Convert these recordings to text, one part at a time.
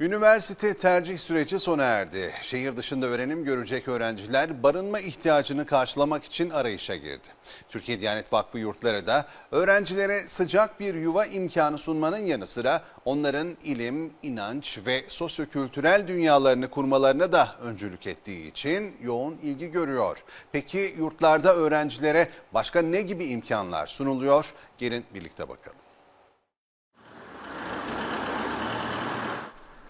Üniversite tercih süreci sona erdi. Şehir dışında öğrenim görecek öğrenciler barınma ihtiyacını karşılamak için arayışa girdi. Türkiye Diyanet Vakfı yurtları da öğrencilere sıcak bir yuva imkanı sunmanın yanı sıra onların ilim, inanç ve sosyokültürel dünyalarını kurmalarına da öncülük ettiği için yoğun ilgi görüyor. Peki yurtlarda öğrencilere başka ne gibi imkanlar sunuluyor? Gelin birlikte bakalım.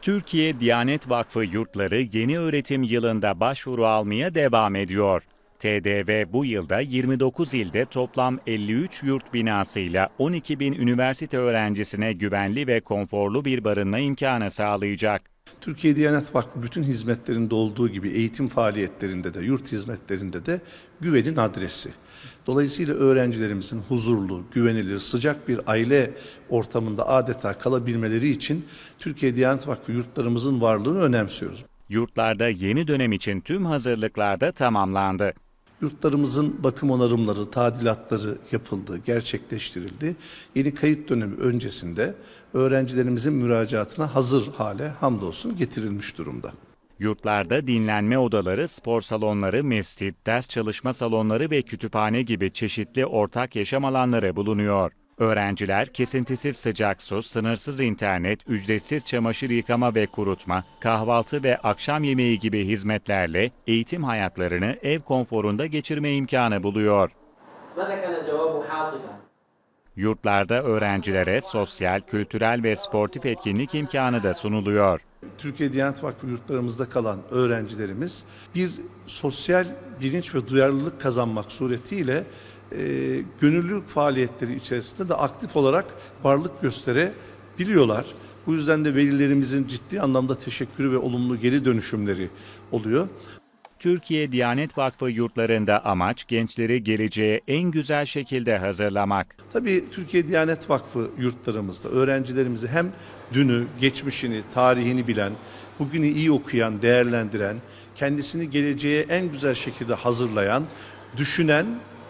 Türkiye Diyanet Vakfı yurtları yeni öğretim yılında başvuru almaya devam ediyor. TDV bu yılda 29 ilde toplam 53 yurt binasıyla 12 bin üniversite öğrencisine güvenli ve konforlu bir barınma imkanı sağlayacak. Türkiye Diyanet Vakfı bütün hizmetlerinde olduğu gibi eğitim faaliyetlerinde de, yurt hizmetlerinde de güvenin adresi. Dolayısıyla öğrencilerimizin huzurlu, güvenilir, sıcak bir aile ortamında adeta kalabilmeleri için Türkiye Diyanet Vakfı yurtlarımızın varlığını önemsiyoruz. Yurtlarda yeni dönem için tüm hazırlıklar da tamamlandı. Yurtlarımızın bakım onarımları, tadilatları yapıldı, gerçekleştirildi. Yeni kayıt dönemi öncesinde öğrencilerimizin müracaatına hazır hale hamdolsun getirilmiş durumda. Yurtlarda dinlenme odaları, spor salonları, mescit, ders çalışma salonları ve kütüphane gibi çeşitli ortak yaşam alanları bulunuyor. Öğrenciler kesintisiz sıcak su, sınırsız internet, ücretsiz çamaşır yıkama ve kurutma, kahvaltı ve akşam yemeği gibi hizmetlerle eğitim hayatlarını ev konforunda geçirme imkanı buluyor. Yurtlarda öğrencilere sosyal, kültürel ve sportif etkinlik imkanı da sunuluyor. Türkiye Diyanet Vakfı yurtlarımızda kalan öğrencilerimiz bir sosyal bilinç ve duyarlılık kazanmak suretiyle e, gönüllülük faaliyetleri içerisinde de aktif olarak varlık gösterebiliyorlar. Bu yüzden de velilerimizin ciddi anlamda teşekkürü ve olumlu geri dönüşümleri oluyor. Türkiye Diyanet Vakfı yurtlarında amaç gençleri geleceğe en güzel şekilde hazırlamak. Tabii Türkiye Diyanet Vakfı yurtlarımızda öğrencilerimizi hem dünü, geçmişini, tarihini bilen, bugünü iyi okuyan, değerlendiren, kendisini geleceğe en güzel şekilde hazırlayan, düşünen,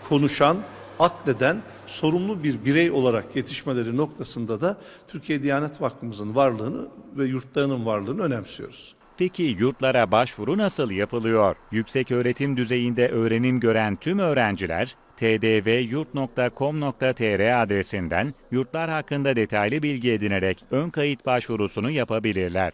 konuşan, akleden, sorumlu bir birey olarak yetişmeleri noktasında da Türkiye Diyanet Vakfımızın varlığını ve yurtlarının varlığını önemsiyoruz. Peki yurtlara başvuru nasıl yapılıyor? Yüksek öğretim düzeyinde öğrenim gören tüm öğrenciler tdvyurt.com.tr adresinden yurtlar hakkında detaylı bilgi edinerek ön kayıt başvurusunu yapabilirler.